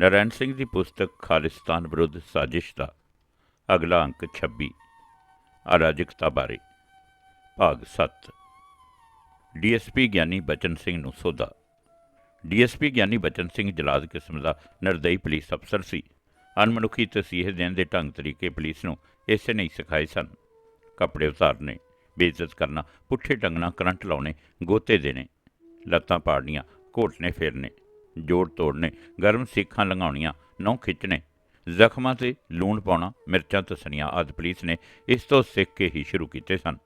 ਨਰੈਣ ਸਿੰਘ ਦੀ ਪੁਸਤਕ ਖਾਲਿਸਤਾਨ ਵਿਰੁੱਧ ਸਾਜ਼ਿਸ਼ ਦਾ ਅਗਲਾ ਅੰਕ 26 ਅਰਾਜਕਤਾ ਬਾਰੇ, ਭਾਗ 7 ਡੀਐਸਪੀ ਗਿਆਨੀ ਬਚਨ ਸਿੰਘ ਨੂੰ ਸੋਧਾ। ਡੀਐਸਪੀ ਗਿਆਨੀ ਬਚਨ ਸਿੰਘ ਜਲਾਦ ਕਿਸਮ ਦਾ ਨਿਰਦਈ ਪੁਲਿਸ ਅਫਸਰ ਸੀ। ਅਨਮਨੁੱਖੀ ਤਸੀਹੇ ਦੇਣ ਦੇ ਢੰਗ ਤਰੀਕੇ ਪੁਲਿਸ ਨੂੰ ਇਸੇ ਨਹੀਂ ਸਿਖਾਏ ਸਨ। ਕੱਪੜੇ ਉਤਾਰਨੇ, ਬੇਇੱਜ਼ਤ ਕਰਨਾ, ਪੁੱਠੇ ਟੰਗਣਾ ਕਰੰਟ ਲਾਉਣੇ, ਗੋਤੇ ਦੇਣੇ, ਲੱਤਾਂ ਪਾੜਨੀਆਂ, ਘੋਟਨੇ ਫੇਰਨੇ। ਜੋੜ ਤੋੜਨੇ, ਗਰਮ ਸੇਖਾਂ ਲੰਘਾਉਣੀਆਂ, ਨਹੁੰ ਖਿੱਚਣੇ, ਜ਼ਖਮਾਂ ਤੇ ਲੂਣ ਪਾਉਣਾ, ਮਿਰਚਾਂ ਤਸਣੀਆਂ ਆਦਿ ਪੁਲਿਸ ਨੇ ਇਸ ਤੋਂ ਸਿੱਖ ਕੇ ਹੀ ਸ਼ੁਰੂ ਕੀਤੇ ਸਨ।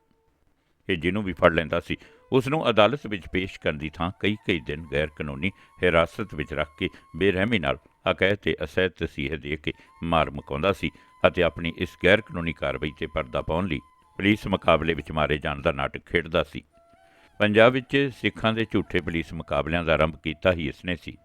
ਇਹ ਜਿਹਨੂੰ ਵੀ ਫੜ ਲੈਂਦਾ ਸੀ ਉਸ ਨੂੰ ਅਦਾਲਤ ਵਿੱਚ ਪੇਸ਼ ਕਰਨ ਦੀ ਥਾਂ ਕਈ ਕਈ ਦਿਨ ਗੈਰ ਕਾਨੂੰਨੀ ਹਿਰਾਸਤ ਵਿੱਚ ਰੱਖ ਕੇ ਬੇਰਹਿਮੀ ਨਾਲ ਅਕੈਦ ਤੇ ਅਸਹਿ ਤਸੀਹੇ ਦੇ ਕੇ ਮਾਰ ਮੁਕਾਉਂਦਾ ਸੀ ਅਤੇ ਆਪਣੀ ਇਸ ਗੈਰ ਕਾਨੂੰਨੀ ਕਾਰਵਾਈ ਤੇ ਪਰਦਾ ਪਾਉਣ ਲਈ ਪੁਲਿਸ ਮੁਕਾਬਲੇ ਵਿੱਚ ਮਾਰੇ ਜਾਣ ਦਾ ਨਾਟਕ ਖੇਡਦਾ ਸੀ। ਪੰਜਾਬ ਵਿੱਚ ਸਿੱਖਾਂ ਦੇ ਝੂਠੇ ਪੁਲਿਸ ਮੁਕਾਬਲਿਆਂ ਦਾ ਆਰੰਭ ਕੀਤਾ ਹੀ ਇਸਨੇ ਸੀ।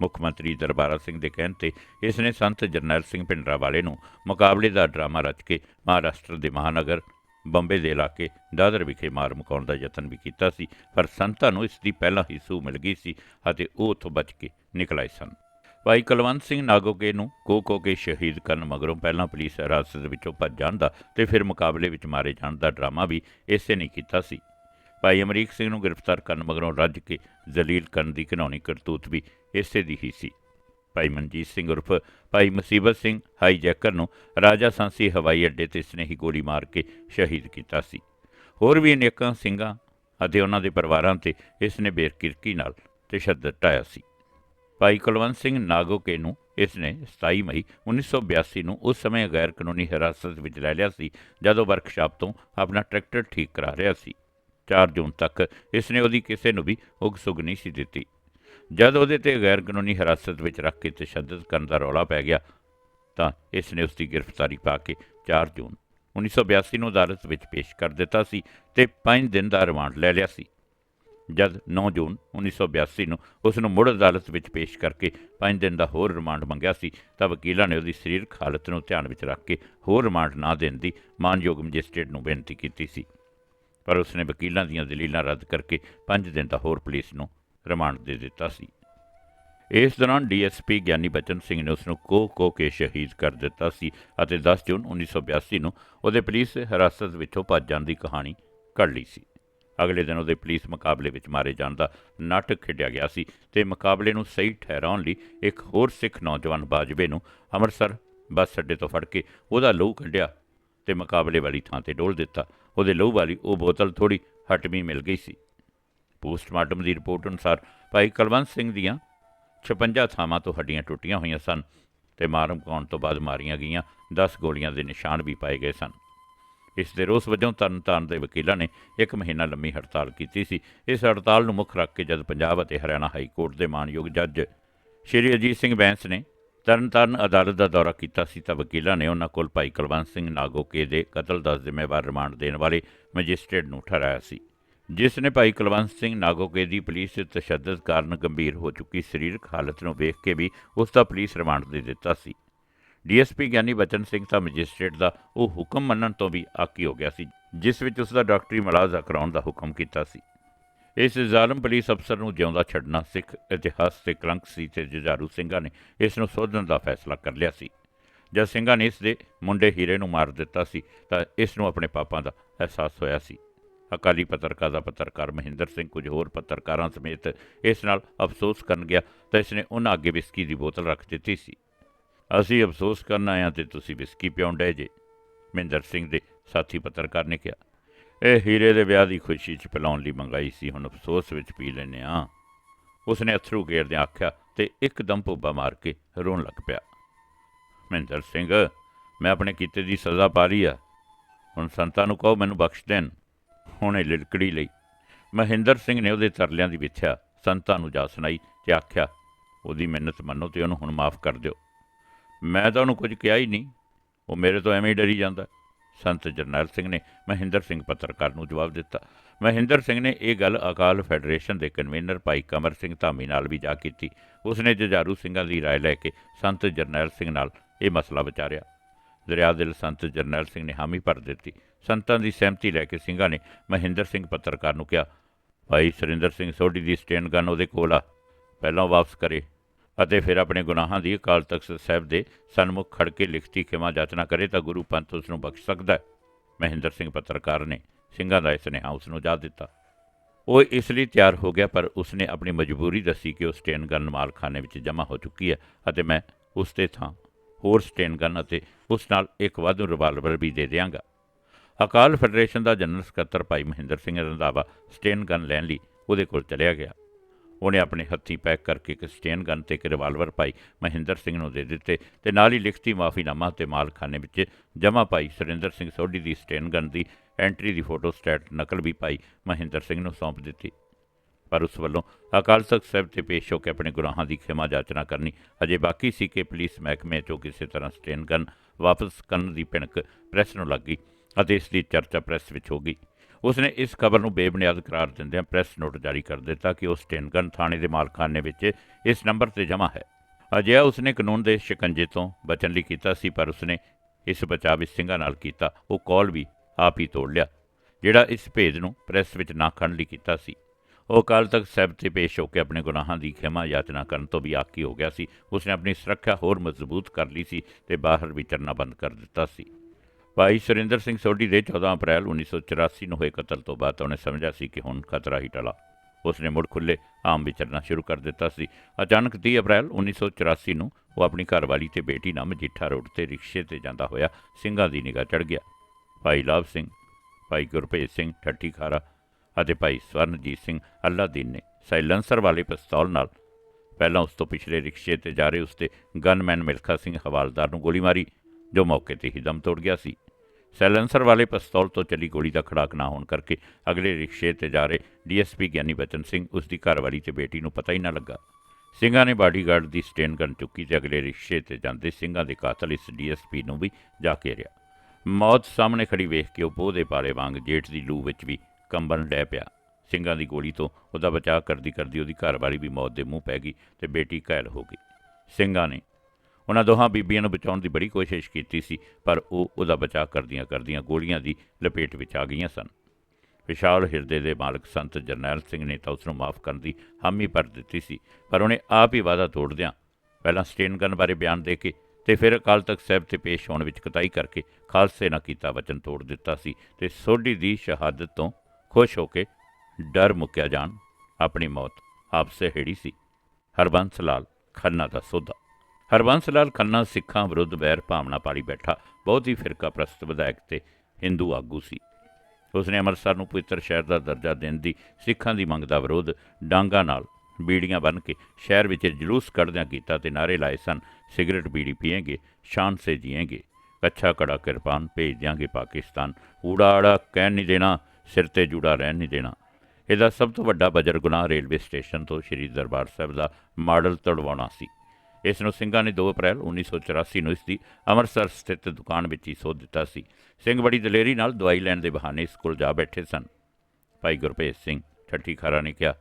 ਮੁੱਖ ਮੰਤਰੀ ਦਰਬਾਰਾ ਸਿੰਘ ਦੇ ਕਹਿਣ ਤੇ ਇਸ ਨੇ ਸੰਤ ਜਰਨੈਲ ਸਿੰਘ ਭਿੰਡਰਾਵਾਲੇ ਨੂੰ ਮੁਕਾਬਲੇ ਦਾ ਡਰਾਮਾ ਰਚ ਕੇ ਮਹਾਰਾਸ਼ਟਰ ਦੇ ਮਹਾਨਗਰ, ਬੰਬੇ ਦੇ ਇਲਾਕੇ ਦਾਦਰ ਵਿਖੇ ਮਾਰ ਮੁਕਾਉਣ ਦਾ ਯਤਨ ਵੀ ਕੀਤਾ ਸੀ, ਪਰ ਸੰਤਾਂ ਨੂੰ ਇਸ ਦੀ ਪਹਿਲਾਂ ਹੀ ਸੂਹ ਮਿਲ ਗਈ ਸੀ ਅਤੇ ਉਹ ਉੱਥੋਂ ਬਚ ਕੇ ਨਿਕਲ ਆਏ ਸਨ। ਭਾਈ ਕੁਲਵੰਤ ਸਿੰਘ ਨਾਗੋਕੇ ਨੂੰ ਕੋ ਕੋ ਕੇ ਸ਼ਹੀਦ ਕਰਨ ਮਗਰੋਂ ਪਹਿਲਾਂ ਪੁਲਿਸ ਹਿਰਾਸਤ ਵਿੱਚੋਂ ਭੱਜ ਜਾਣ ਦਾ ਤੇ ਫਿਰ ਮੁਕਾਬਲੇ ਵਿੱਚ ਮਾਰੇ ਜਾਣ ਦਾ ਡਰਾਮਾ ਵੀ ਇਸੇ ਨੇ ਕੀਤਾ ਸੀ। ਭਾਈ ਅਮਰੀਕ ਸਿੰਘ ਨੂੰ ਗ੍ਰਿਫਤਾਰ ਕਰਨ ਮਗਰੋਂ ਰੱਜ ਕੇ ਜ਼ਲੀਲ ਕਰਨ ਦੀ ਘਿਨੌਣੀ ਕਰਤੂਤ ਵੀ ਇਸੇ ਦੀ ਹੀ ਸੀ। ਭਾਈ ਮਨਜੀਤ ਸਿੰਘ ਉਰਫ ਭਾਈ ਮੁਸੀਬਤ ਸਿੰਘ ਹਾਈਜੈਕਰ ਨੂੰ ਰਾਜਾ ਸਾਂਸੀ ਹਵਾਈ ਅੱਡੇ ਤੇ ਇਸਨੇ ਹੀ ਗੋਲੀ ਮਾਰ ਕੇ ਸ਼ਹੀਦ ਕੀਤਾ ਸੀ। ਹੋਰ ਵੀ ਅਨੇਕਾਂ ਸਿੰਘਾਂ ਅਤੇ ਉਹਨਾਂ ਦੇ ਪਰਿਵਾਰਾਂ ਤੇ ਇਸ ਨੇ ਬੇਰਕਿਰਕੀ ਨਾਲ ਤਸ਼ੱਦਦ ਢਾਇਆ ਸੀ। ਭਾਈ ਕੁਲਵੰਤ ਸਿੰਘ ਨਾਗੋਕੇ ਨੂੰ ਇਸ ਨੇ 27 ਮਈ 1982 ਨੂੰ ਉਸ ਸਮੇਂ ਗੈਰ ਕਾਨੂੰਨੀ ਹਿਰਾਸਤ ਵਿੱਚ ਲੈ ਲਿਆ ਸੀ, ਜਦੋਂ ਵਰਕਸ਼ਾਪ ਤੋਂ ਆਪਣਾ ਟਰੈਕਟਰ ਠੀਕ ਕਰਾ ਰਿਹਾ ਸੀ। 4 ਜੂਨ ਤੱਕ ਇਸ ਨੇ ਉਹਦੀ ਕਿਸੇ ਨੂੰ ਵੀ ਉਗ ਸੁਗ ਨਹੀਂ ਸੀ ਦਿੱਤੀ। ਜਦ ਉਹਦੇ ਤੇ ਗੈਰ ਕਾਨੂੰਨੀ ਹਿਰਾਸਤ ਵਿੱਚ ਰੱਖ ਕੇ ਤਸ਼ੱਦਦ ਕਰਨ ਦਾ ਰੌਲਾ ਪੈ ਗਿਆ, ਤਾਂ ਇਸ ਨੇ ਉਸ ਦੀ ਗ੍ਰਿਫਤਾਰੀ ਪਾ ਕੇ 4 ਜੂਨ 1982 ਨੂੰ ਅਦਾਲਤ ਵਿੱਚ ਪੇਸ਼ ਕਰ ਦਿੱਤਾ ਸੀ ਤੇ 5 ਦਿਨ ਦਾ ਰਿਮਾਂਡ ਲੈ ਲਿਆ ਸੀ। ਜਦ 9 ਜੂਨ 1982 ਨੂੰ ਉਸ ਨੂੰ ਮੁੜ ਅਦਾਲਤ ਵਿੱਚ ਪੇਸ਼ ਕਰਕੇ 5 ਦਿਨ ਦਾ ਹੋਰ ਰਿਮਾਂਡ ਮੰਗਿਆ ਸੀ, ਤਾਂ ਵਕੀਲਾਂ ਨੇ ਉਹਦੀ ਸਰੀਰਕ ਹਾਲਤ ਨੂੰ ਧਿਆਨ ਵਿੱਚ ਰੱਖ ਕੇ ਹੋਰ ਰਿਮਾਂਡ ਨਾ ਦੇਣ ਦੀ ਮਾਨਯੋਗ ਮੈਜਿਸਟ੍ਰੇਟ ਨੂੰ ਬੇਨਤੀ ਕੀਤੀ ਸੀ। ਪਰ ਉਸਨੇ ਵਕੀਲਾਂ ਦੀਆਂ ਦਲੀਲਾਂ ਰੱਦ ਕਰਕੇ 5 ਦਿਨ ਦਾ ਹੋਰ ਪੁਲਿਸ ਨੂੰ ਰਿਮਾਂਡ ਦੇ ਦਿੱਤਾ ਸੀ। ਇਸ ਦੌਰਾਨ ਡੀਐਸਪੀ ਗਿਆਨੀ ਬਚਨ ਸਿੰਘ ਨੇ ਉਸ ਨੂੰ ਕੋ ਕੋ ਕੇ ਸ਼ਹੀਦ ਕਰ ਦਿੱਤਾ ਸੀ ਅਤੇ 10 ਜੂਨ 1982 ਨੂੰ ਉਹਦੇ ਪੁਲਿਸ ਹਿਰਾਸਤ ਵਿੱਚੋਂ ਭੱਜ ਜਾਣ ਦੀ ਕਹਾਣੀ ਘੜ ਲਈ ਸੀ। ਅਗਲੇ ਦਿਨ ਉਹਦੇ ਪੁਲਿਸ ਮੁਕਾਬਲੇ ਵਿੱਚ ਮਾਰੇ ਜਾਣ ਦਾ ਨਾਟਕ ਖੇਡਿਆ ਗਿਆ ਸੀ ਤੇ ਮੁਕਾਬਲੇ ਨੂੰ ਸਹੀ ਠਹਿਰਾਉਣ ਲਈ ਇੱਕ ਹੋਰ ਸਿੱਖ ਨੌਜਵਾਨ ਬਾਜਵੇ ਨੂੰ ਅੰਮ੍ਰਿਤਸਰ ਬੱਸ ਅੱਡੇ ਤੋਂ ਫੜ ਕੇ ਉਹਦਾ ਲਹੂ ਕੱਢਿਆ ਤੇ ਮੁਕਾਬਲੇ ਵਾਲੀ ਥਾਂ ਤੇ ਡੋਲ ਦਿੱਤਾ। ਉਹਦੇ ਲਹੂ ਵਾਲੀ ਉਹ ਬੋਤਲ ਥੋੜੀ ਹਟਵੀਂ ਮਿਲ ਗਈ ਸੀ। ਪੋਸਟਮਾਰਟਮ ਦੀ ਰਿਪੋਰਟ ਅਨੁਸਾਰ ਭਾਈ ਕੁਲਵੰਤ ਸਿੰਘ ਦੀਆਂ 56 ਥਾਵਾਂ ਤੋਂ ਹੱਡੀਆਂ ਟੁੱਟੀਆਂ ਹੋਈਆਂ ਸਨ ਤੇ ਮਾਰ ਮੁਕਾਉਣ ਤੋਂ ਬਾਅਦ ਮਾਰੀਆਂ ਗਈਆਂ 10 ਗੋਲੀਆਂ ਦੇ ਨਿਸ਼ਾਨ ਵੀ ਪਾਏ ਗਏ ਸਨ। ਇਸ ਦੇ ਰੋਸ ਵਜੋਂ ਤਰਨਤਾਰਨ ਦੇ ਵਕੀਲਾਂ ਨੇ ਇੱਕ ਮਹੀਨਾ ਲੰਮੀ ਹੜਤਾਲ ਕੀਤੀ ਸੀ। ਇਸ ਹੜਤਾਲ ਨੂੰ ਮੁੱਖ ਰੱਖ ਕੇ ਜਦ ਪੰਜਾਬ ਅਤੇ ਹਰਿਆਣਾ ਹਾਈ ਕੋਰਟ ਦੇ ਮਾਨਯੋਗ ਜੱਜ ਸ਼੍ਰੀ ਅਜੀਤ ਸਿੰਘ ਬੈਂਸ ਨੇ ਤਰਨਤਾਰਨ ਅਦਾਲਤ ਦਾ ਦੌਰਾ ਕੀਤਾ ਸੀ ਤਾਂ ਵਕੀਲਾਂ ਨੇ ਉਹਨਾਂ ਕੋਲ ਭਾਈ ਕੁਲਵੰਤ ਸਿੰਘ ਨਾਗੋਕੇ ਦੇ ਕਤਲ ਦਾ ਜ਼ਿੰਮੇਵਾਰ ਰਿਮਾਂਡ ਦੇਣ ਵਾਲੇ ਮੈਜਿਸਟ੍ਰੇਟ ਨੂੰ ਠਹਿਰਾਇਆ ਸੀ। ਜਿਸ ਨੇ ਭਾਈ ਕੁਲਵੰਤ ਸਿੰਘ ਨਾਗੋਕੇ ਦੀ ਪੁਲਿਸ ਤਸ਼ੱਦਦ ਕਾਰਨ ਗੰਭੀਰ ਹੋ ਚੁੱਕੀ ਸਰੀਰਕ ਹਾਲਤ ਨੂੰ ਵੇਖ ਕੇ ਵੀ ਉਸ ਦਾ ਪੁਲਿਸ ਰਿਮਾਂਡ ਦੇ ਦਿੱਤਾ ਸੀ। ਡੀਐਸਪੀ ਗਿਆਨੀ ਬਚਨ ਸਿੰਘ ਤਾਂ ਮੈਜਿਸਟ੍ਰੇਟ ਦਾ ਉਹ ਹੁਕਮ ਮੰਨਣ ਤੋਂ ਵੀ ਆਕੀ ਹੋ ਗਿਆ ਸੀ, ਜਿਸ ਵਿੱਚ ਉਸ ਦਾ ਡਾਕਟਰੀ ਮੁਲਾਜ਼ਾ ਕਰਾਉਣ ਦਾ ਹੁਕਮ ਕੀਤਾ ਸੀ। ਇਸ ਜ਼ਾਲਮ ਪੁਲਿਸ ਅਫਸਰ ਨੂੰ ਜਿਉਂਦਾ ਛੱਡਣਾ ਸਿੱਖ ਇਤਿਹਾਸ ਤੇ ਕਲੰਕ ਸੀ ਤੇ ਜੁਝਾਰੂ ਸਿੰਘਾਂ ਨੇ ਇਸ ਨੂੰ ਸੋਧਣ ਦਾ ਫੈਸਲਾ ਕਰ ਲਿਆ ਸੀ। ਜਦ ਸਿੰਘਾਂ ਨੇ ਇਸ ਦੇ ਮੁੰਡੇ ਹੀਰੇ ਨੂੰ ਮਾਰ ਦਿੱਤਾ ਸੀ ਤਾਂ ਇਸ ਨੂੰ ਆਪਣੇ ਪਾਪਾਂ ਦਾ ਅਹਿਸਾਸ ਹੋਇਆ ਸੀ। ਅਕਾਲੀ ਪੱਤਰਕਾਰ ਦਾ ਪੱਤਰਕਾਰ ਮਹਿੰਦਰ ਸਿੰਘ, ਕੁਝ ਹੋਰ ਪੱਤਰਕਾਰਾਂ ਸਮੇਤ ਇਸ ਨਾਲ ਅਫਸੋਸ ਕਰਨ ਗਿਆ ਤਾਂ ਇਸ ਨੇ ਉਹਨਾਂ ਅੱਗੇ ਵਿਸਕੀ ਦੀ ਬੋਤਲ ਰੱਖ ਦਿੱਤੀ ਸੀ। ਅਸੀਂ ਅਫਸੋਸ ਕਰਨ ਆਏ ਹਾਂ ਤੇ ਤੁਸੀਂ ਵਿਸਕੀ ਪਿਉਣ ਡਏ ਜੇ, ਮਹਿੰਦਰ ਸਿੰਘ ਦੇ ਸਾਥੀ ਪੱਤਰਕਾਰ ਨੇ ਕਿਹਾ। ਇਹ ਹੀਰੇ ਦੇ ਵਿਆਹ ਦੀ ਖੁਸ਼ੀ 'ਚ ਪਿਲਾਉਣ ਲਈ ਮੰਗਾਈ ਸੀ, ਹੁਣ ਅਫਸੋਸ ਵਿੱਚ ਪੀ ਲੈਨੇ ਆ ਉਸਨੇ ਅਥਰੂ ਗੇਰਦਿਆਂ ਆਖਿਆ ਤੇ ਇੱਕਦਮ ਭੁੱਬਾ ਮਾਰ ਕੇ ਰੋਣ ਲੱਗ ਪਿਆ। ਮਹਿੰਦਰ ਸਿੰਘ, ਮੈਂ ਆਪਣੇ ਕੀਤੇ ਦੀ ਸਜ਼ਾ ਪਾ ਲਈ ਆ ਹੁਣ ਸੰਤਾਂ ਨੂੰ ਕਹੋ ਮੈਨੂੰ ਬਖਸ਼ ਦੇਣ। ਹੁਣੇ ਲਿਲਕੜੀ ਲਈ ਮਹਿੰਦਰ ਸਿੰਘ ਨੇ ਉਹਦੇ ਤਰਲਿਆਂ ਦੀ ਵਿਥਿਆ ਸੰਤਾਂ ਨੂੰ ਜਾ ਸੁਣਾਈ ਤੇ ਆਖਿਆ ਉਹਦੀ ਮਿੰਨਤ ਮੰਨੋ ਤੇ ਉਹਨੂੰ ਹੁਣ ਮਾਫ ਕਰ ਦਿਓ ਮੈਂ ਤਾਂ ਉਹਨੂੰ ਕੁਝ ਕਿਹਾ ਹੀ ਨਹੀਂ ਉਹ ਮੇਰੇ ਤੋਂ ਐਵੇਂ ਹੀ ਡਰੀ ਜਾਂਦਾ ਸੰਤ ਜਰਨੈਲ ਸਿੰਘ ਨੇ ਮਹਿੰਦਰ ਸਿੰਘ ਪੱਤਰਕਾਰ ਨੂੰ ਜਵਾਬ ਦਿੱਤਾ ਮਹਿੰਦਰ ਸਿੰਘ ਨੇ ਇਹ ਗੱਲ ਅਕਾਲ ਫੈਡਰੇਸ਼ਨ ਦੇ ਕਨਵੀਨਰ ਭਾਈ ਕਮਰ ਸਿੰਘ ਧਾਮੀ ਨਾਲ ਵੀ ਜਾ ਕੀਤੀ ਉਸਨੇ ਜਜਾਰੂ ਸਿੰਘਾਂ ਦੀ رائے ਲੈ ਕੇ ਸੰਤ ਜਰਨੈਲ ਸਿੰਘ ਨਾਲ ਇਹ ਮਸਲਾ ਵਿਚਾਰਿਆ ਦਰਿਆਦਿਲ ਸੰਤ ਜਰਨੈਲ ਸਿੰਘ ਨੇ ਹਾਮੀ ਭਰ ਦਿੱਤੀ। ਸੰਤਾਂ ਦੀ ਸਹਿਮਤੀ ਲੈ ਕੇ ਸਿੰਘਾਂ ਨੇ ਮਹਿੰਦਰ ਸਿੰਘ ਪੱਤਰਕਾਰ ਨੂੰ ਕਿਹਾ, ਭਾਈ ਸੁਰਿੰਦਰ ਸਿੰਘ ਸੋਢੀ ਦੀ ਸਟੇਨ ਗਨ ਉਹਦੇ ਕੋਲ ਆ। ਪਹਿਲਾਂ ਵਾਪਸ ਕਰੇ ਅਤੇ ਫਿਰ ਆਪਣੇ ਗੁਨਾਹਾਂ ਦੀ ਅਕਾਲ ਤਖਤ ਸਾਹਿਬ ਦੇ ਸਨਮੁਖ ਖੜ ਕੇ ਲਿਖਤੀ ਖਿਮਾ ਜਾਚਨਾ ਕਰੇ ਤਾਂ ਗੁਰੂ ਪੰਥ ਉਸ ਨੂੰ ਬਖਸ਼ ਸਕਦਾ ਹੈ। ਮਹਿੰਦਰ ਸਿੰਘ ਪੱਤਰਕਾਰ ਨੇ ਸਿੰਘਾਂ ਦਾ ਇਹ ਸੁਨੇਹਾ ਉਸ ਨੂੰ ਜਾ ਦਿੱਤਾ। ਉਹ ਇਸ ਲਈ ਤਿਆਰ ਹੋ ਗਿਆ, ਪਰ ਉਸਨੇ ਆਪਣੀ ਮਜਬੂਰੀ ਦੱਸੀ ਕਿ ਉਹ ਸਟੇਨ ਗਨ ਮਾਲਖਾਨੇ ਵਿੱਚ ਜਮ੍ਹਾਂ ਹੋ ਚੁੱਕੀ ਹੈ ਅਤੇ ਮੈਂ ਉਸ ਤੇ ਥਾਂ ਹੋਰ ਸਟੇਨ ਗਨ ਅਤੇ ਉਸ ਨਾਲ ਇੱਕ ਵਾਧੂ ਰਿਵਾਲਵਰ ਵੀ ਦੇ ਦਿਆਂਗਾ। ਅਕਾਲ ਫੈਡਰੇਸ਼ਨ ਦਾ ਜਨਰਲ ਸਕੱਤਰ ਭਾਈ ਮਹਿੰਦਰ ਸਿੰਘ ਰੰਧਾਵਾ ਸਟੇਨ ਗਨ ਲੈਣ ਲਈ ਉਹਦੇ ਕੋਲ ਚਲਿਆ ਗਿਆ। ਉਹਨੇ ਆਪਣੇ ਹੱਥੀਂ ਪੈਕ ਕਰਕੇ ਇੱਕ ਸਟੇਨ ਗਨ ਤੇ ਇੱਕ ਰਿਵਾਲਵਰ ਭਾਈ ਮਹਿੰਦਰ ਸਿੰਘ ਨੂੰ ਦੇ ਦਿੱਤੇ ਤੇ ਨਾਲ ਹੀ ਲਿਖਤੀ ਮਾਫੀਨਾਮਾ ਤੇ ਮਾਲਖਾਨੇ ਵਿੱਚ ਜਮ੍ਹਾਂ ਭਾਈ ਸੁਰਿੰਦਰ ਸਿੰਘ ਸੋਢੀ ਦੀ ਸਟੇਨ ਗਨ ਦੀ ਐਂਟਰੀ ਦੀ ਫੋਟੋ ਸਟੈਟ ਨਕਲ ਵੀ ਭਾਈ ਮਹਿੰਦਰ ਸਿੰਘ ਨੂੰ ਸੌਂਪ ਦਿੱਤੀ। ਪਰ ਉਸ ਵੱਲੋਂ ਅਕਾਲ ਤਖਤ ਸਾਹਿਬ ਤੇ ਪੇਸ਼ ਹੋ ਕੇ ਆਪਣੇ ਗੁਨਾਹਾਂ ਦੀ ਖਿਮਾ ਜਾਚਨਾ ਕਰਨੀ ਅਜੇ ਬਾਕੀ ਸੀ ਕਿ ਪੁਲਿਸ ਮਹਿਕਮੇ ਚੋਂ ਕਿਸੇ ਤਰ੍ਹਾਂ ਸਟੇਨ ਗਨ ਵਾਪਸ ਕਰਨ ਦੀ ਭਿਣਕ ਪ੍ਰੈਸ ਨੂੰ ਲੱਗ ਗਈ ਅਤੇ ਇਸ ਦੀ ਚਰਚਾ ਪ੍ਰੈਸ ਵਿੱਚ ਹੋ ਗਈ। ਉਸਨੇ ਇਸ ਖਬਰ ਨੂੰ ਬੇਬੁਨਿਆਦ ਕਰਾਰ ਦਿੰਦਿਆਂ ਪ੍ਰੈਸ ਨੋਟ ਜਾਰੀ ਕਰ ਦਿੱਤਾ ਕਿ ਉਹ ਸਟੇਨਗਨ ਥਾਣੇ ਦੇ ਮਾਲਖਾਨੇ ਵਿੱਚ ਇਸ ਨੰਬਰ ਤੇ ਜਮ੍ਹਾਂ ਹੈ। ਅਜਿਹਾ ਉਸਨੇ ਕਾਨੂੰਨ ਦੇ ਸ਼ਿਕੰਜੇ ਤੋਂ ਬਚਣ ਲਈ ਕੀਤਾ ਸੀ, ਪਰ ਉਸਨੇ ਇਸ ਬਚਾਅ ਵਿੱਚ ਸਿੰਘਾਂ ਨਾਲ ਕੀਤਾ। ਉਹ ਕਾਲ ਵੀ ਆਪ ਹੀ ਤੋੜ ਲਿਆ, ਜਿਹੜਾ ਇਸ ਭੇਜ ਨੂੰ ਪ੍ਰੈਸ ਵਿੱਚ ਨਾ ਖੜਨ ਲਈ ਕੀਤਾ ਸੀ। ਉਹ ਅਕਾਲ ਤਖਤ ਸਾਹਿਬ ਤੇ ਪੇਸ਼ ਹੋ ਕੇ ਆਪਣੇ ਗੁਨਾਹਾਂ ਦੀ ਖਿਮਾ ਯਾਚਨਾ ਕਰਨ ਤੋਂ ਵੀ ਆਕੀ ਹੋ ਗਿਆ ਸੀ। ਉਸਨੇ ਆਪਣੀ ਸੁਰੱਖਿਆ ਹੋਰ ਮਜ਼ਬੂਤ ਕਰ ਲਈ ਸੀ ਤੇ ਬਾਹਰ ਵਿਚਰਨਾ ਬੰਦ ਕਰ ਦਿੱਤਾ ਸੀ। ਭਾਈ ਸੁਰਿੰਦਰ ਸਿੰਘ ਸੋਢੀ ਦੇ 14 ਅਪ੍ਰੈਲ 1984 ਨੂੰ ਹੋਏ ਕਤਲ ਤੋਂ ਬਾਅਦ ਉਹਨੇ ਸਮਝਿਆ ਸੀ ਕਿ ਹੁਣ ਖਤਰਾ ਹੀ ਟਲਾ। ਉਸਨੇ ਮੁੜ ਖੁੱਲੇ ਆਮ ਵਿਚਰਨਾ ਸ਼ੁਰੂ ਕਰ ਦਿੱਤਾ ਸੀ। ਅਚਾਨਕ 30 ਅਪ੍ਰੈਲ 1984 ਨੂੰ ਉਹ ਆਪਣੀ ਘਰਵਾਲੀ ਤੇ ਬੇਟੀ ਨਾਲ ਮਜੀਠਾ ਰੋਡ ਤੇ ਰਿਕਸ਼ੇ ਤੇ ਜਾਂਦਾ ਹੋਇਆ ਸਿੰਘਾਂ ਦੀ ਨਿਗਾਹ ਚੜ ਗਿਆ। ਭਾਈ ਲਾਭ ਸਿੰਘ, ਭਾਈ ਗੁਰਪ੍ਰੀਤ ਸਿੰਘ, ਠੱਠੀ ਖਾਰਾ ਅਤੇ ਭਾਈ ਸਵਰਨਜੀਤ ਸਿੰਘ ਅੱਲਾਦੀਨ ਨੇ ਸਾਇਲੈਂਸਰ ਵਾਲੇ ਪਿਸਤੌਲ ਨਾਲ ਪਹਿਲਾਂ ਉਸ ਤੋਂ ਪਿਛਲੇ ਰਿਕਸ਼ੇ ਤੇ ਜਾ ਰਹੇ ਉਸਦੇ ਗਨਮੈਨ ਮਿਲਖਾ ਸਿੰਘ ਹਵਾਲਦਾਰ ਨੂੰ ਗੋਲੀ ਮਾਰੀ, ਜੋ ਮੌਕੇ ਤੇ ਹੀ ਦਮ ਤੋੜ ਗਿਆ ਸੀ। ਸਾਇਲੈਂਸਰ ਵਾਲੇ ਪਿਸਤੌਲ ਤੋਂ ਚੱਲੀ ਗੋਲੀ ਦਾ ਖੜਾਕ ਨਾ ਹੋਣ ਕਰਕੇ ਅਗਲੇ ਰਿਕਸ਼ੇ ਤੇ ਜਾ ਰਹੇ ਡੀਐਸਪੀ ਗਿਆਨੀ ਬਚਨ ਸਿੰਘ ਉਸ ਦੀ ਘਰਵਾਲੀ ਤੇ ਬੇਟੀ ਨੂੰ ਪਤਾ ਹੀ ਨਾ ਲੱਗਾ। ਸਿੰਘਾਂ ਨੇ ਬਾਡੀਗਾਰਡ ਦੀ ਸਟੇਨ ਗਨ ਚੁੱਕੀ ਤੇ ਅਗਲੇ ਰਿਕਸ਼ੇ ਤੇ ਜਾਂਦੇ ਸਿੰਘਾਂ ਦੇ ਕਾਤਲ ਇਸ ਡੀਐਸਪੀ ਨੂੰ ਵੀ ਜਾ ਘੇਰਿਆ। ਮੌਤ ਸਾਹਮਣੇ ਖੜੀ ਵੇਖ ਕੇ ਉਹ ਪੋਹ ਦੇ ਪਾਲੇ ਵਾਂਗ ਜੇਠ ਦੀ ਲੂ ਵਿੱਚ ਵੀ ਕੰਬਣ ਡੈ ਪਿਆ। ਸਿੰਘਾਂ ਦੀ ਗੋਲੀ ਤੋਂ ਉਹਦਾ ਬਚਾਅ ਕਰਦੀ ਕਰਦੀ ਉਹਦੀ ਘਰਵਾਲੀ ਵੀ ਮੌਤ ਦੇ ਮੂੰਹ ਪੈ ਗਈ ਤੇ ਬੇਟੀ ਘਾਇਲ ਹੋ ਗਈ। ਸਿੰਘਾਂ ਨੇ ਉਹਨਾਂ ਦੋਹਾਂ ਬੀਬੀਆਂ ਨੂੰ ਬਚਾਉਣ ਦੀ ਬੜੀ ਕੋਸ਼ਿਸ਼ ਕੀਤੀ ਸੀ, ਪਰ ਉਹ ਉਹਦਾ ਬਚਾਅ ਕਰਦੀਆਂ ਕਰਦੀਆਂ ਗੋਲੀਆਂ ਦੀ ਲਪੇਟ ਵਿੱਚ ਆ ਗਈਆਂ ਸਨ। ਵਿਸ਼ਾਲ ਹਿਰਦੇ ਦੇ ਮਾਲਕ ਸੰਤ ਜਰਨੈਲ ਸਿੰਘ ਨੇ ਤਾਂ ਉਸ ਨੂੰ ਮਾਫ ਕਰਨ ਦੀ ਹਾਮੀ ਭਰ ਦਿੱਤੀ ਸੀ, ਪਰ ਉਹਨੇ ਆਪ ਹੀ ਵਾਅਦਾ ਤੋੜਦਿਆਂ ਪਹਿਲਾਂ ਸਟੇਨ ਗਨ ਬਾਰੇ ਬਿਆਨ ਦੇ ਕੇ ਤੇ ਫਿਰ ਅਕਾਲ ਤਖਤ ਸਾਹਿਬ ਤੇ ਪੇਸ਼ ਹੋਣ ਵਿੱਚ ਕਤਾਈ ਕਰਕੇ ਖਾਲਸੇ ਨਾਲ ਕੀਤਾ ਵਚਨ ਤੋੜ ਦਿੱਤਾ ਸੀ ਤੇ ਸੋਢੀ ਦੀ ਸ਼ਹਾਦਤ ਤੋਂ ਖੁਸ਼ ਹੋ ਕੇ ਡਰ ਮੁੱਕਿਆ ਜਾਣ, ਆਪਣੀ ਮੌਤ ਆਪ ਸਹੇੜੀ ਸੀ। ਹਰਬੰਸ ਲਾਲ ਖੰਨਾ ਦਾ ਸੋਧਾ। ਹਰਬੰਸ ਲਾਲ ਖੰਨਾ ਸਿੱਖਾਂ ਵਿਰੁੱਧ ਵੈਰ ਭਾਵਨਾ ਪਾਲੀ ਬੈਠਾ, ਬਹੁਤ ਹੀ ਫਿਰਕਾ ਪ੍ਰਸਤ ਵਿਧਾਇਕ ਤੇ ਹਿੰਦੂ ਆਗੂ ਸੀ। ਉਸਨੇ ਅੰਮ੍ਰਿਤਸਰ ਨੂੰ ਪਵਿੱਤਰ ਸ਼ਹਿਰ ਦਾ ਦਰਜਾ ਦੇਣ ਦੀ ਸਿੱਖਾਂ ਦੀ ਮੰਗ ਦਾ ਵਿਰੋਧ ਡਾਂਗਾ ਨਾਲ ਬੀੜੀਆਂ ਬੰਨ੍ਹ ਕੇ ਸ਼ਹਿਰ ਵਿੱਚ ਜਲੂਸ ਕੱਢਦਿਆਂ ਕੀਤਾ ਤੇ ਨਾਰੇ ਲਾਏ ਸਨ, ਸਿਗਰਟ ਬੀੜੀ ਪੀਏਗੇ, ਸ਼ਾਨ ਸੇ ਜੀਏਗੇ ਅੱਛਾ ਕੜਾ ਕਿਰਪਾਨ ਭੇਜ ਦਿਆਂਗੇ ਪਾਕਿਸਤਾਨ। ਊੜਾ ਆੜਾ ਕਹਿਣ ਨਹੀਂ ਦੇਣਾ ਸਿਰ ਤੇ ਜੂੜਾ ਰਹਿਣ ਨਹੀਂ ਦੇਣਾ। ਇਹਦਾ ਸਭ ਤੋਂ ਵੱਡਾ ਬਜਰ ਗੁਨਾਹ ਰੇਲਵੇ ਸਟੇਸ਼ਨ ਤੋਂ ਸ਼੍ਰੀ ਦਰਬਾਰ ਸਾਹਿਬ ਦਾ ਮਾਡਲ ਤੜਵਾਉਣਾ ਸੀ। ਇਸ ਨੂੰ ਸਿੰਘਾਂ ਨੇ 2 ਅਪ੍ਰੈਲ 1984 ਨੂੰ ਇਸ ਦੀ ਅੰਮ੍ਰਿਤਸਰ ਸਥਿਤ ਦੁਕਾਨ ਵਿੱਚ ਹੀ ਸੋਧ ਦਿੱਤਾ ਸੀ। ਸਿੰਘ ਬੜੀ ਦਲੇਰੀ ਨਾਲ ਦਵਾਈ ਲੈਣ ਦੇ ਬਹਾਨੇ ਇਸ ਕੋਲ ਜਾ ਬੈਠੇ ਸਨ। ਭਾਈ ਗੁਰਪ੍ਰੀਤ ਸਿੰਘ ਠੱਠੀ ਖਾਰਾ ਨੇ ਕਿਹਾ,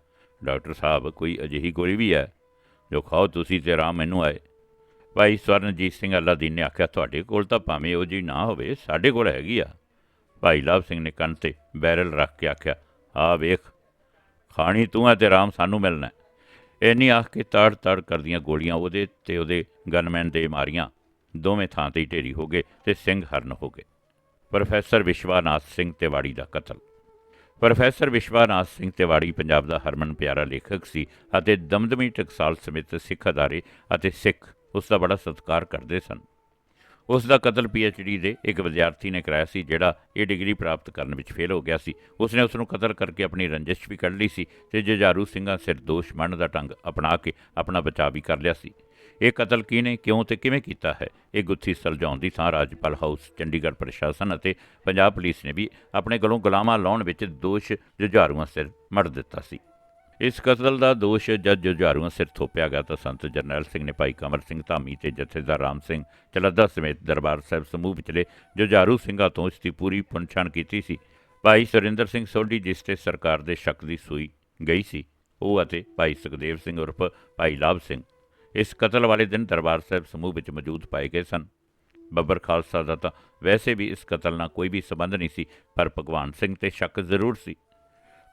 ਡਾਕਟਰ ਸਾਹਿਬ, ਕੋਈ ਅਜਿਹੀ ਗੋਲੀ ਵੀ ਹੈ? ਜੋ ਖਾਓ ਤੁਸੀਂ ਤੇ ਆਰਾਮ ਮੈਨੂੰ ਆਏ। ਭਾਈ ਸਵਰਨਜੀਤ ਸਿੰਘ ਅੱਲਾਦੀਨ ਨੇ ਆਖਿਆ, ਤੁਹਾਡੇ ਕੋਲ ਤਾਂ ਭਾਵੇਂ ਉਹ ਜੀ ਨਾ ਹੋਵੇ, ਸਾਡੇ ਕੋਲ ਹੈਗੀ ਆ। ਭਾਈ ਲਾਭ ਸਿੰਘ ਨੇ ਕੰਨ ਤੇ ਬੈਰਲ ਰੱਖ ਕੇ ਆਖਿਆ ਆ ਵੇਖ, ਖਾਣੀ ਤੂੰ ਹੈ ਤੇ ਆਰਾਮ ਸਾਨੂੰ ਮਿਲਣਾ ਹੈ। ਇੰਨੀ ਆਖ ਕੇ ਤੜ ਤੜ ਕਰਦੀਆਂ ਗੋਲੀਆਂ ਉਹਦੇ ਤੇ ਉਹਦੇ ਗਨਮੈਨ ਦੇ ਮਾਰੀਆਂ। ਦੋਵੇਂ ਥਾਂ ਤੇ ਹੀ ਢੇਰੀ ਹੋ ਗਏ ਤੇ ਸਿੰਘ ਹਰਨ ਹੋ ਗਏ। ਪ੍ਰੋਫੈਸਰ ਵਿਸ਼ਵਾਨਾਥ ਸਿੰਘ ਤਿਵਾੜੀ ਦਾ ਕਤਲ। ਪ੍ਰੋਫੈਸਰ ਵਿਸ਼ਵਾਨਾਥ ਸਿੰਘ ਤਿਵਾੜੀ ਪੰਜਾਬ ਦਾ ਹਰਮਨ ਪਿਆਰਾ ਲੇਖਕ ਸੀ ਅਤੇ ਦਮਦਮੀ ਟਕਸਾਲ ਸਮੇਤ ਸਿੱਖ ਅਦਾਰੇ ਅਤੇ ਸਿੱਖ ਉਸ ਦਾ ਬੜਾ ਸਤਿਕਾਰ ਕਰਦੇ ਸਨ। ਉਸ ਦਾ ਕਤਲ ਡੀ ਦੇ ਇੱਕ ਵਿਦਿਆਰਥੀ ਨੇ ਕਰਾਇਆ ਸੀ, ਜਿਹੜਾ ਇਹ ਡਿਗਰੀ ਪ੍ਰਾਪਤ ਕਰਨ ਵਿੱਚ ਫੇਲ ਹੋ ਗਿਆ ਸੀ। ਉਸਨੇ ਉਸ ਨੂੰ ਕਤਲ ਕਰਕੇ ਆਪਣੀ ਰੰਜਿਸ਼ ਵੀ ਕੱਢ ਲਈ ਸੀ ਤੇ ਜੁਝਾਰੂ ਸਿੰਘਾਂ ਸਿਰ ਦੋਸ਼ ਮੰਨ ਦਾ ਢੰਗ ਅਪਣਾ ਕੇ ਆਪਣਾ ਬਚਾਅ ਵੀ ਕਰ ਲਿਆ ਸੀ। ਇਹ ਕਤਲ ਕਿਹਨੇ, ਕਿਉਂ ਤੇ ਕਿਵੇਂ ਕੀਤਾ ਹੈ? ਇਹ ਗੁੱਥੀ ਸੁਲਝਾਉਣ ਦੀ ਥਾਂ ਰਾਜਪਾਲ ਹਾਊਸ, ਚੰਡੀਗੜ੍ਹ ਪ੍ਰਸ਼ਾਸਨ ਅਤੇ ਪੰਜਾਬ ਪੁਲਿਸ ਨੇ ਵੀ ਆਪਣੇ ਗਲੋਂ ਗੁਲਾਮਾਂ ਲਾਉਣ ਵਿੱਚ ਦੋਸ਼ ਜੁਝਾਰੂਆਂ ਸਿਰ ਮੜ ਦਿੱਤਾ ਸੀ। ਇਸ ਕਤਲ ਦਾ ਦੋਸ਼ ਜੱਜ ਜੁਝਾਰੂਆਂ ਸਿਰ ਥੋਪਿਆ ਗਿਆ ਤਾਂ ਸੰਤ ਜਰਨੈਲ ਸਿੰਘ ਨੇ ਭਾਈ ਕਮਰ ਸਿੰਘ ਧਾਮੀ ਤੇ ਜਥੇਦਾਰ ਰਾਮ ਸਿੰਘ ਚਲੱਦਾ ਸਮੇਤ ਦਰਬਾਰ ਸਾਹਿਬ ਸਮੂਹ ਵਿਚਲੇ ਜੁਝਾਰੂ ਸਿੰਘਾਂ ਤੋਂ ਇਸ ਦੀ ਪੂਰੀ ਪੁੰਛਾਣ ਕੀਤੀ ਸੀ। ਭਾਈ ਸੁਰਿੰਦਰ ਸਿੰਘ ਸੋਢੀ, ਜਿਸ ਤੇ ਸਰਕਾਰ ਦੇ ਸ਼ੱਕ ਦੀ ਸੂਈ ਗਈ ਸੀ, ਉਹ ਅਤੇ ਭਾਈ ਸੁਖਦੇਵ ਸਿੰਘ ਉਰਫ ਭਾਈ ਲਾਭ ਸਿੰਘ ਇਸ ਕਤਲ ਵਾਲੇ ਦਿਨ ਦਰਬਾਰ ਸਾਹਿਬ ਸਮੂਹ ਵਿੱਚ ਮੌਜੂਦ ਪਾਏ ਗਏ ਸਨ। ਬੱਬਰ ਖਾਲਸਾ ਦਾ ਤਾਂ ਵੈਸੇ ਵੀ ਇਸ ਕਤਲ ਨਾਲ ਕੋਈ ਵੀ ਸੰਬੰਧ ਨਹੀਂ ਸੀ, ਪਰ ਭਗਵਾਨ ਸਿੰਘ ਤੇ ਸ਼ੱਕ ਜ਼ਰੂਰ ਸੀ।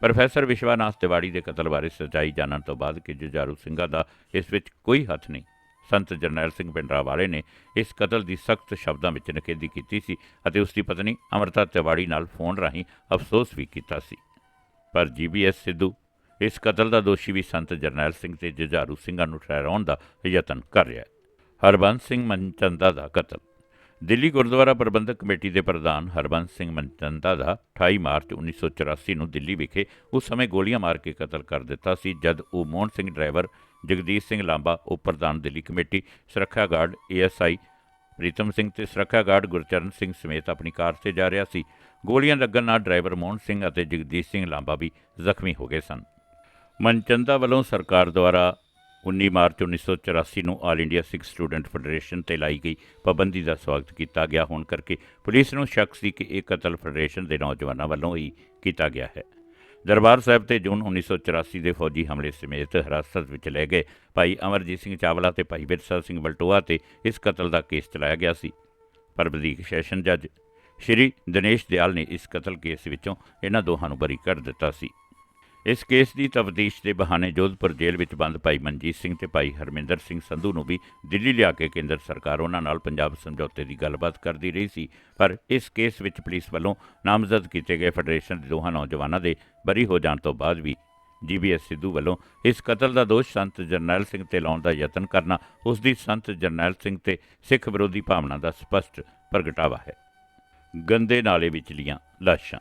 ਪ੍ਰੋਫੈਸਰ ਵਿਸ਼ਵਾਨਾਥ ਤਿਵਾੜੀ ਦੇ ਕਤਲ ਬਾਰੇ ਸੱਚਾਈ ਜਾਣਨ ਤੋਂ ਬਾਅਦ ਕਿ ਜੁਝਾਰੂ ਸਿੰਘਾਂ ਦਾ ਇਸ ਵਿੱਚ ਕੋਈ ਹੱਥ ਨਹੀਂ। ਸੰਤ ਜਰਨੈਲ ਸਿੰਘ ਪਿੰਡਰਾਵਾਲੇ ਨੇ ਇਸ ਕਤਲ ਦੀ ਸਖਤ ਸ਼ਬਦਾਂ ਵਿੱਚ ਨਿਖੇਧੀ ਕੀਤੀ ਸੀ ਅਤੇ ਉਸ ਦੀ ਪਤਨੀ ਅਮਰਤਾ ਤਿਵਾੜੀ ਨਾਲ ਫੋਨ ਰਾਹੀਂ ਅਫਸੋਸ ਵੀ ਕੀਤਾ ਸੀ। ਪਰ ਜੀਬੀਐਸ ਸਿੱਧੂ ਇਸ ਕਤਲ ਦਾ ਦੋਸ਼ੀ ਵੀ ਸੰਤ ਜਰਨੈਲ ਸਿੰਘ ਤੇ ਜੁਝਾਰੂ ਸਿੰਘਾਂ ਨੂੰ ਠਹਿਰਾਉਣ ਦਾ ਯਤਨ ਕਰ ਰਿਹਾ ਹੈ। ਹਰਬੰਸ ਸਿੰਘ ਮਨਚੰਦਾ ਦਾ ਕਤਲ ਦਿੱਲੀ ਗੁਰਦੁਆਰਾ ਪ੍ਰਬੰਧਕ ਕਮੇਟੀ ਦੇ ਪ੍ਰਧਾਨ ਹਰਬੰਸ ਸਿੰਘ ਮਨਚੰਦਾ ਦਾ 28 ਮਾਰਚ 1984 ਨੂੰ ਦਿੱਲੀ ਵਿਖੇ ਉਸ ਸਮੇਂ ਗੋਲੀਆਂ ਮਾਰ ਕੇ ਕਤਲ ਕਰ ਦਿੱਤਾ ਸੀ, ਜਦ ਉਹ ਮੋਹਨ ਸਿੰਘ ਡਰਾਈਵਰ ਜਗਦੀਸ਼ ਸਿੰਘ ਲਾਂਬਾ, ਉਪ ਪ੍ਰਧਾਨ ਦਿੱਲੀ ਕਮੇਟੀ, ਸੁਰੱਖਿਆ ਗਾਰਡ ਏਐਸਆਈ ਪ੍ਰੀਤਮ ਸਿੰਘ ਤੇ ਸੁਰੱਖਿਆ ਗਾਰਡ ਗੁਰਚਰਨ ਸਿੰਘ ਸਮੇਤ ਆਪਣੀ ਕਾਰ ਤੇ ਜਾ ਰਿਹਾ ਸੀ। ਗੋਲੀਆਂ ਲੱਗਣ ਨਾਲ ਡਰਾਈਵਰ ਮੋਹਨ ਸਿੰਘ ਅਤੇ ਜਗਦੀਸ਼ ਸਿੰਘ ਲਾਂਬਾ ਵੀ ਜ਼ਖਮੀ ਹੋ ਗਏ ਸਨ। ਮਨਚੰਦਾ ਵੱਲੋਂ ਸਰਕਾਰ ਦੁਆਰਾ 19 ਮਾਰਚ 1984 ਨੂੰ all India Sikh student federation ਤੇ ਲਾਈ ਗਈ ਪਾਬੰਦੀ ਦਾ ਸਵਾਗਤ ਕੀਤਾ ਗਿਆ। ਹੋਣ ਕਰਕੇ ਪੁਲਿਸ ਨੂੰ ਸ਼ੱਕ ਸੀ ਕਿ ਇਹ ਕਤਲ ਫੈਡਰੇਸ਼ਨ ਦੇ ਨੌਜਵਾਨਾਂ ਵੱਲੋਂ ਹੀ ਕੀਤਾ ਗਿਆ ਹੈ। ਦਰਬਾਰ ਸਾਹਿਬ ਤੇ ਜੂਨ 1984 ਦੇ ਫੌਜੀ ਹਮਲੇ ਸਮੇਤ ਹਿਰਾਸਤ ਵਿੱਚ ਲੈ ਗਏ ਭਾਈ ਅਮਰਜੀਤ ਸਿੰਘ ਚਾਵਲਾ ਤੇ ਭਾਈ ਬਿਰਸਾ ਸਿੰਘ ਬਲਟੋਆ ਤੇ ਇਸ ਕਤਲ ਦਾ ਕੇਸ ਚਲਾਇਆ ਗਿਆ ਸੀ। ਪਰ ਵਧੀਕ ਸੈਸ਼ਨ ਜੱਜ ਸ਼੍ਰੀ ਦਿਨੇਸ਼ ਦਿਆਲ ਨੇ ਇਸ ਕਤਲ ਕੇਸ ਵਿੱਚੋਂ ਇਹਨਾਂ ਦੋਹਾਂ ਨੂੰ ਬਰੀ ਕਰ ਦਿੱਤਾ ਸੀ। ਇਸ ਕੇਸ ਦੀ ਤਫਤੀਸ਼ ਦੇ ਬਹਾਨੇ ਜੋਧਪੁਰ ਜੇਲ੍ਹ ਵਿੱਚ ਬੰਦ ਭਾਈ ਮਨਜੀਤ ਸਿੰਘ ਤੇ ਭਾਈ ਹਰਮਿੰਦਰ ਸਿੰਘ ਸੰਧੂ ਨੂੰ ਵੀ ਦਿੱਲੀ ਲਿਆ ਕੇ ਕੇਂਦਰ ਸਰਕਾਰ ਉਹਨਾਂ ਨਾਲ ਪੰਜਾਬ ਸਮਝੌਤੇ ਦੀ ਗੱਲਬਾਤ ਕਰਦੀ ਰਹੀ ਸੀ। ਪਰ ਇਸ ਕੇਸ ਵਿੱਚ ਪੁਲਿਸ ਵੱਲੋਂ ਨਾਮਜ਼ਦ ਕੀਤੇ ਗਏ ਫੈਡਰੇਸ਼ਨ ਦੇ ਦੋਹਾਂ ਨੌਜਵਾਨਾਂ ਦੇ ਬਰੀ ਹੋ ਜਾਣ ਤੋਂ ਬਾਅਦ ਵੀ ਜੀਬੀਐਸ ਸਿੱਧੂ ਵੱਲੋਂ ਇਸ ਕਤਲ ਦਾ ਦੋਸ਼ ਸੰਤ ਜਰਨੈਲ ਸਿੰਘ ਤੇ ਲਾਉਣ ਦਾ ਯਤਨ ਕਰਨਾ, ਉਸ ਦੀ ਸੰਤ ਜਰਨੈਲ ਸਿੰਘ ਤੇ ਸਿੱਖ ਵਿਰੋਧੀ ਭਾਵਨਾ ਦਾ ਸਪਸ਼ਟ ਪ੍ਰਗਟਾਵਾ ਹੈ। ਗੰਦੇ ਨਾਲੇ ਵਿਚਲੀਆਂ ਲਾਸ਼ਾਂ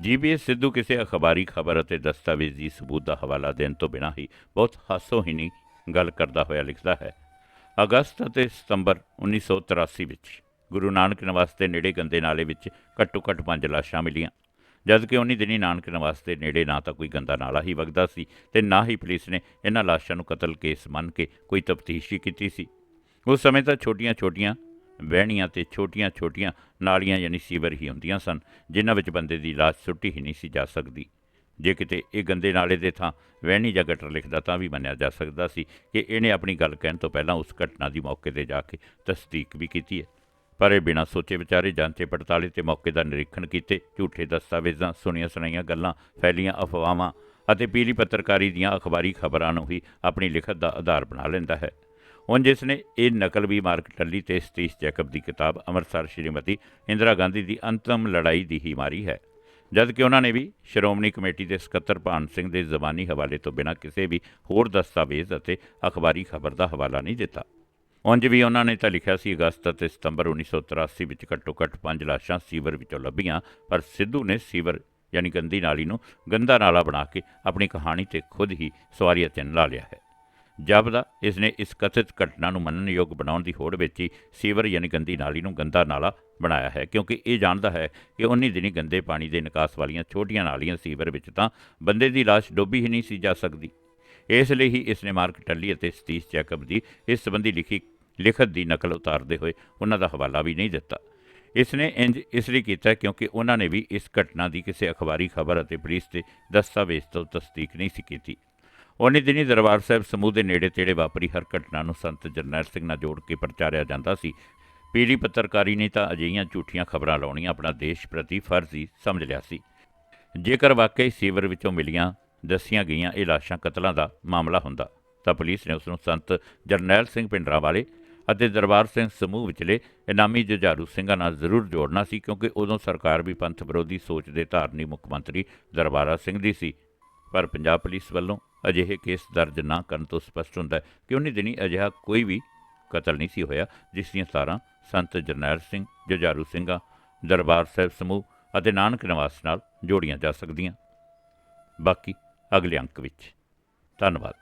ਜੀਬੀਐਸ ਸਿੱਧੂ ਕਿਸੇ ਅਖਬਾਰੀ ਖਬਰ ਅਤੇ ਦਸਤਾਵੇਜ਼ੀ ਸਬੂਤ ਦਾ ਹਵਾਲਾ ਦੇਣ ਤੋਂ ਬਿਨਾਂ ਹੀ ਬਹੁਤ ਹਾਸੋਹੀਣੀ ਗੱਲ ਕਰਦਾ ਹੋਇਆ ਲਿਖਦਾ ਹੈ। ਅਗਸਤ ਅਤੇ ਸਤੰਬਰ 1983 ਵਿੱਚ ਗੁਰੂ ਨਾਨਕ ਨਿਵਾਸ ਦੇ ਨੇੜੇ ਗੰਦੇ ਨਾਲੇ ਵਿੱਚ ਘੱਟੋ-ਘੱਟ ਪੰਜ ਲਾਸ਼ਾਂ ਮਿਲੀਆਂ। ਜਦ ਕਿ ਉਨੀ ਦਿਨੀ ਨਾਨਕ ਨਿਵਾਸ ਦੇ ਨੇੜੇ ਨਾ ਤਾਂ ਕੋਈ ਗੰਦਾ ਨਾਲਾ ਹੀ ਵਗਦਾ ਸੀ ਤੇ ਨਾ ਹੀ ਪੁਲਿਸ ਨੇ ਇਹਨਾਂ ਲਾਸ਼ਾਂ ਨੂੰ ਕਤਲ ਕੇਸ ਮੰਨ ਕੇ ਕੋਈ ਤਫਤੀਸ਼ ਹੀ ਕੀਤੀ ਸੀ। ਉਸ ਸਮੇਂ ਤਾਂ ਛੋਟੀਆਂ-ਛੋਟੀਆਂ ਵਹਿਣੀਆਂ ਤੇ ਛੋਟੀਆਂ-ਛੋਟੀਆਂ ਨਾਲੀਆਂ ਯਾਨੀ ਸੀਵਰ ਹੀ ਹੁੰਦੀਆਂ ਸਨ, ਜਿਨ੍ਹਾਂ ਵਿੱਚ ਬੰਦੇ ਦੀ ਲਾਸ਼ ਸੁੱਟੀ ਹੀ ਨਹੀਂ ਸੀ ਜਾ ਸਕਦੀ। ਜੇ ਕਿਤੇ ਇਹ ਗੰਦੇ ਨਾਲੇ ਦੇ ਥਾਂ ਵਹਿਣੀ ਜਾਂ ਗਟਰ ਲਿਖਦਾ ਤਾਂ ਵੀ ਮੰਨਿਆ ਜਾ ਸਕਦਾ ਸੀ ਕਿ ਇਹਨੇ ਆਪਣੀ ਗੱਲ ਕਹਿਣ ਤੋਂ ਪਹਿਲਾਂ ਉਸ ਘਟਨਾ ਦੀ ਮੌਕੇ ਤੇ ਜਾ ਕੇ ਤਸਦੀਕ ਵੀ ਕੀਤੀ ਹੈ। ਪਰ ਇਹ ਬਿਨਾਂ ਸੋਚੇ ਵਿਚਾਰੇ ਜਾਂਚੇ ਪੜਤਾਲੇ ਤੇ ਮੌਕੇ ਦਾ ਨਿਰੀਖਣ ਕੀਤੇ ਝੂਠੇ ਦਸਤਾਵੇਜ਼ਾਂ ਸੁਣੀਆਂ ਸੁਣਾਈਆਂ ਗੱਲਾਂ, ਫੈਲੀਆਂ ਅਫਵਾਹਾਂ ਅਤੇ ਪੀਲੀ ਪੱਤਰਕਾਰੀ ਦੀਆਂ ਅਖਬਾਰੀ ਖਬਰਾਂ ਨੂੰ ਹੀ ਆਪਣੀ ਲਿਖਤ ਦਾ ਆਧਾਰ ਬਣਾ ਲੈਂਦਾ ਹੈ। ਹੁਣ ਜਿਸ ਨੇ ਇਹ ਨਕਲ ਵੀ ਮਾਰਕ ਟੱਲੀ ਤੇ ਸਤੀਸ਼ ਜੈਕਬ ਦੀ ਕਿਤਾਬ ਅੰਮ੍ਰਿਤਸਰ ਸ਼੍ਰੀਮਤੀ ਇੰਦਰਾ ਗਾਂਧੀ ਦੀ ਅੰਤਮ ਲੜਾਈ ਦੀ ਹੀ ਮਾਰੀ ਹੈ। ਜਦ ਕਿ ਉਹਨਾਂ ਨੇ ਵੀ ਸ਼੍ਰੋਮਣੀ ਕਮੇਟੀ ਦੇ ਸਕੱਤਰ ਭਾਨ ਸਿੰਘ ਦੇ ਜ਼ਬਾਨੀ ਹਵਾਲੇ ਤੋਂ ਬਿਨਾਂ ਕਿਸੇ ਵੀ ਹੋਰ ਦਸਤਾਵੇਜ਼ ਅਤੇ ਅਖਬਾਰੀ ਖਬਰ ਦਾ ਹਵਾਲਾ ਨਹੀਂ ਦਿੱਤਾ। ਉਂਝ ਵੀ ਉਹਨਾਂ ਨੇ ਤਾਂ ਲਿਖਿਆ ਸੀ, ਅਗਸਤ ਅਤੇ ਸਤੰਬਰ 1983 ਵਿੱਚ ਘੱਟੋ-ਘੱਟ ਪੰਜ ਲਾਸ਼ਾਂ ਸੀਵਰ ਵਿੱਚੋਂ ਲੱਭੀਆਂ, ਪਰ ਸਿੱਧੂ ਨੇ ਸੀਵਰ ਯਾਨੀ ਗੰਦੀ ਨਾਲੀ ਨੂੰ ਗੰਦਾ ਨਾਲਾ ਬਣਾ ਕੇ ਆਪਣੀ ਕਹਾਣੀ ਤੇ ਖੁਦ ਹੀ ਸਵਾਰੀਆ ਚਿੰਨ੍ਹ ਲਾ ਲਿਆ ਹੈ। ਜਾਪਦਾ ਇਸ ਨੇ ਇਸ ਕਥਿਤ ਘਟਨਾ ਨੂੰ ਮੰਨਣਯੋਗ ਬਣਾਉਣ ਦੀ ਹੋੜ ਵਿੱਚ ਹੀ ਸੀਵਰ ਯਾਨੀ ਗੰਦੀ ਨਾਲੀ ਨੂੰ ਗੰਦਾ ਨਾਲਾ ਬਣਾਇਆ ਹੈ, ਕਿਉਂਕਿ ਇਹ ਜਾਣਦਾ ਹੈ ਕਿ ਉਨੀ ਦਿਨੀ ਗੰਦੇ ਪਾਣੀ ਦੇ ਨਿਕਾਸ ਵਾਲੀਆਂ ਛੋਟੀਆਂ ਨਾਲੀਆਂ ਸੀਵਰ ਵਿੱਚ ਤਾਂ ਬੰਦੇ ਦੀ ਲਾਸ਼ ਡੋਬੀ ਹੀ ਨਹੀਂ ਸੀ ਜਾ ਸਕਦੀ। ਇਸ ਲਈ ਹੀ ਇਸ ਨੇ ਮਾਰਕ ਟੱਲੀ ਅਤੇ ਸਤੀਸ਼ ਜੈਕਬ ਦੀ ਇਸ ਸੰਬੰਧੀ ਲਿਖੀ, ਲਿਖਤ ਦੀ ਨਕਲ ਉਤਾਰਦੇ ਹੋਏ ਉਹਨਾਂ ਦਾ ਹਵਾਲਾ ਵੀ ਨਹੀਂ ਦਿੱਤਾ। ਇਸ ਨੇ ਇੰਜ ਇਸ ਲਈ ਕੀਤਾ ਕਿਉਂਕਿ ਉਹਨਾਂ ਨੇ ਵੀ ਇਸ ਘਟਨਾ ਦੀ ਕਿਸੇ ਅਖਬਾਰੀ ਖਬਰ ਅਤੇ ਪੁਲਿਸ ਦੇ ਦਸਤਾਵੇਜ਼ ਤੋਂ ਤਸਦੀਕ ਨਹੀਂ ਸੀ ਕੀਤੀ। ਉਹਨੇ ਦਿਨੀ ਦਰਬਾਰ ਸਾਹਿਬ ਸਮੂਹ ਦੇ ਨੇੜੇ ਤੇੜੇ ਵਾਪਰੀ ਹਰ ਘਟਨਾ ਨੂੰ ਸੰਤ ਜਰਨੈਲ ਸਿੰਘ ਨਾਲ ਜੋੜ ਕੇ ਪ੍ਰਚਾਰਿਆ ਜਾਂਦਾ ਸੀ। ਪੀਲੀ ਪੱਤਰਕਾਰੀ ਨੇ ਤਾਂ ਅਜਿਹੀਆਂ ਝੂਠੀਆਂ ਖਬਰਾਂ ਲਾਉਣੀਆਂ ਆਪਣਾ ਦੇਸ਼ ਪ੍ਰਤੀ ਫਰਜ਼ ਹੀ ਸਮਝ ਲਿਆ ਸੀ। ਜੇਕਰ ਵਾਕਈ ਸੀਵਰ ਵਿੱਚੋਂ ਮਿਲੀਆਂ, ਦੱਸੀਆਂ ਗਈਆਂ ਇਹ ਲਾਸ਼ਾਂ ਕਤਲਾਂ ਦਾ ਮਾਮਲਾ ਹੁੰਦਾ, ਤਾਂ ਪੁਲਿਸ ਨੇ ਉਸ ਨੂੰ ਸੰਤ ਜਰਨੈਲ ਸਿੰਘ ਪਿੰਡਰਾਵਾਲੇ ਅਤੇ ਦਰਬਾਰ ਸਿੰਘ ਸਮੂਹ ਵਿਚਲੇ ਇਨਾਮੀ ਜੁਝਾਰੂ ਸਿੰਘਾਂ ਨਾਲ ਜ਼ਰੂਰ ਜੋੜਨਾ ਸੀ, ਕਿਉਂਕਿ ਉਦੋਂ ਸਰਕਾਰ ਵੀ ਪੰਥ ਵਿਰੋਧੀ ਸੋਚ ਦੇ ਧਾਰਨੀ ਮੁੱਖ ਮੰਤਰੀ ਦਰਬਾਰਾ ਸਿੰਘ ਦੀ ਸੀ। ਪਰ ਪੰਜਾਬ ਪੁਲਿਸ ਵੱਲੋਂ ਅਜਿਹੇ ਕੇਸ ਦਰਜ ਨਾ ਕਰਨ ਤੋਂ ਸਪਸ਼ਟ ਹੁੰਦਾ ਹੈ ਕਿ ਉਨੀ ਦਿਨੀ ਅਜਿਹਾ ਕੋਈ ਵੀ ਕਤਲ ਨਹੀਂ ਸੀ ਹੋਇਆ, ਜਿਸ ਦੀਆਂ ਤਾਰਾਂ ਸੰਤ ਜਰਨੈਲ ਸਿੰਘ, ਜੁਝਾਰੂ ਸਿੰਘਾਂ, ਦਰਬਾਰ ਸਾਹਿਬ ਸਮੂਹ ਅਤੇ ਨਾਨਕ ਨਿਵਾਸ ਨਾਲ ਜੋੜੀਆਂ ਜਾ ਸਕਦੀਆਂ। ਬਾਕੀ ਅਗਲੇ ਅੰਕ ਵਿੱਚ। ਧੰਨਵਾਦ।